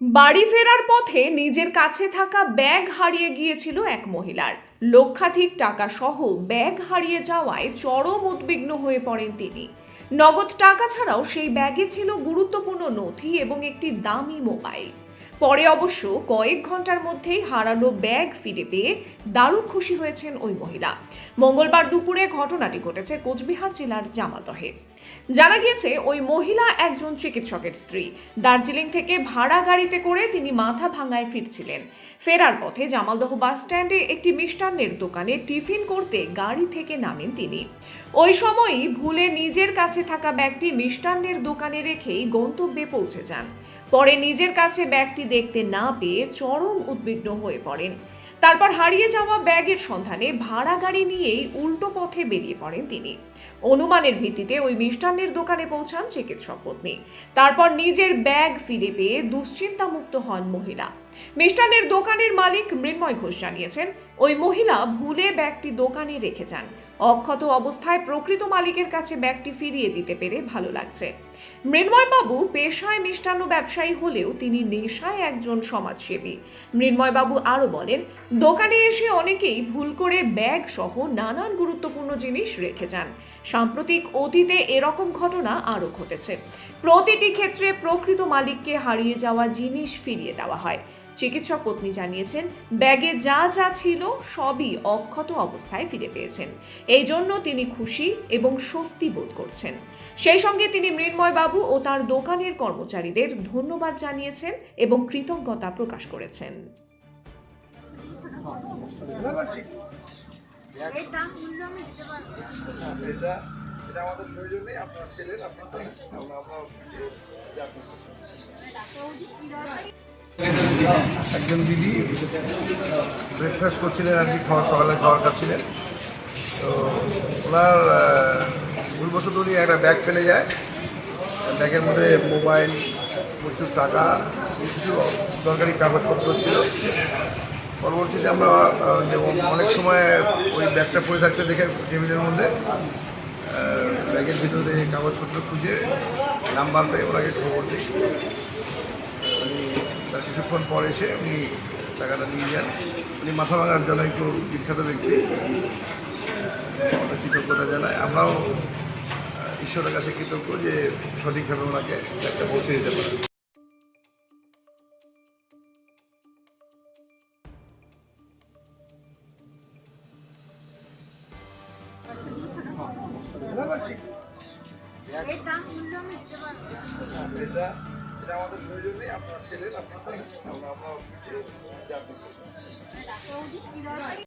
বাড়ি ফেরার পথে নিজের কাছে থাকা ব্যাগ হারিয়ে গিয়েছিল এক মহিলার। লক্ষাধিক টাকা সহ ব্যাগ হারিয়ে যাওয়ায় চরম উদ্বিগ্ন হয়ে পড়েন তিনি। নগদ টাকা ছাড়াও সেই ব্যাগে ছিল গুরুত্বপূর্ণ নথি এবং একটি দামি মোবাইল। পরে অবশ্য কয়েক ঘণ্টার মধ্যেই হারানো ব্যাগ ফিরে পেয়ে দারুণ খুশি হয়েছেন ওই মহিলা। মঙ্গলবার দুপুরে ঘটনাটি ঘটেছে কোচবিহার জেলার জামালদহে। জানা গিয়েছে, ওই মহিলা একজন চিকিৎসকের স্ত্রী। দার্জিলিং থেকে ভাড়া গাড়িতে করে তিনি মাথা ভাঙায় ফিরছিলেন। ফেরার পথে জামালদহ বাস স্ট্যান্ডে একটি মিষ্টান্নের দোকানে টিফিন করতে গাড়ি থেকে নামেন তিনি। ওই সময়ই ভুলে নিজের কাছে থাকা ব্যাগটি মিষ্টান্নের দোকানে রেখেই গন্তব্যে পৌঁছে যান। পরে নিজের কাছে ব্যাগটি দেখতে না পেয়ে চরম উদ্বিগ্ন হয়ে পড়েন। তারপর হারিয়ে যাওয়া ব্যাগের সন্ধানে ভাড়া গাড়ি নিয়েই উল্টো পথে বেরিয়ে পড়েন তিনি। অনুমানের ভিত্তিতে ওই মিষ্টান্নের দোকানে পৌঁছান চিকিৎসক পত্নী। তারপর নিজের ব্যাগ ফিরে পেয়ে দুশ্চিন্তামুক্ত হন মহিলা। মিষ্টান্নের দোকানের মালিক মৃন্ময় ঘোষ জানিয়েছেন ওই মহিলা ভুলে ব্যাগটি দোকানে রেখে যান। অক্ষত অবস্থায় প্রকৃত মালিকের কাছে ব্যাগটি ফিরিয়ে দিতে পেরে ভালো লাগছে। মৃন্ময়বাবু পেশায় মিষ্টান্ন ব্যবসায়ী হলেও তিনি নেশায় একজন সমাজসেবী। মৃন্ময়বাবু আরও বলেন, দোকানে এসে অনেকেই ভুল করে ব্যাগ সহ নানান গুরুত্বপূর্ণ জিনিস রেখে যান। সাম্প্রতিক অতীতে এরকম ঘটনা আরও ঘটেছে। প্রতিটি ক্ষেত্রে প্রকৃত মালিককে হারিয়ে যাওয়া জিনিস ফিরিয়ে দেওয়া হয়। চিকিৎসক পত্নী জানিয়েছেন, ব্যাগে যা যা ছিল সবই অক্ষত অবস্থায় ফিরে পেয়েছেন। এই জন্য তিনি খুশি এবং স্বস্তি বোধ করছেন। সেই সঙ্গে তিনি মৃন্ময় বাবু ও তার দোকানের কর্মচারীদের ধন্যবাদ জানিয়েছেন এবং কৃতজ্ঞতা প্রকাশ করেছেন। আপনার ছেলের আপনার একজন দিদি ব্রেকফাস্ট করছিলেন আর কি, খাওয়া সকালে খাবার খাচ্ছিলেন। তো ওনার ভুলবশত উনি একটা ব্যাগ ফেলে যায়। ব্যাগের মধ্যে মোবাইল প্রচুর টাকা, কিছু দরকারি কাগজপত্র ছিল। পরবর্তীতে আমরা অনেক সময় ওই ব্যাগটা পড়ে থাকতে দেখে টেবিলের মধ্যে ব্যাগের ভিতরে কাগজপত্র খুঁজে, নাম্বার পেয়ে ওনাকে খবর দিই। কিছুক্ষণ পর এসে উনি টাকাটা নিয়ে যান। উনি মাথা ভাঙার জন্য একটু বিখ্যাত ব্যক্তি। কৃতজ্ঞতা জানায় আমরাও ঈশ্বরের কাছে কৃতজ্ঞ যে সঠিকভাবে ওনাকে একটা পৌঁছে দিতে পারে এটা এটা প্রয়োজন নেই আপনার ছেলের আপনার আমরা আমরা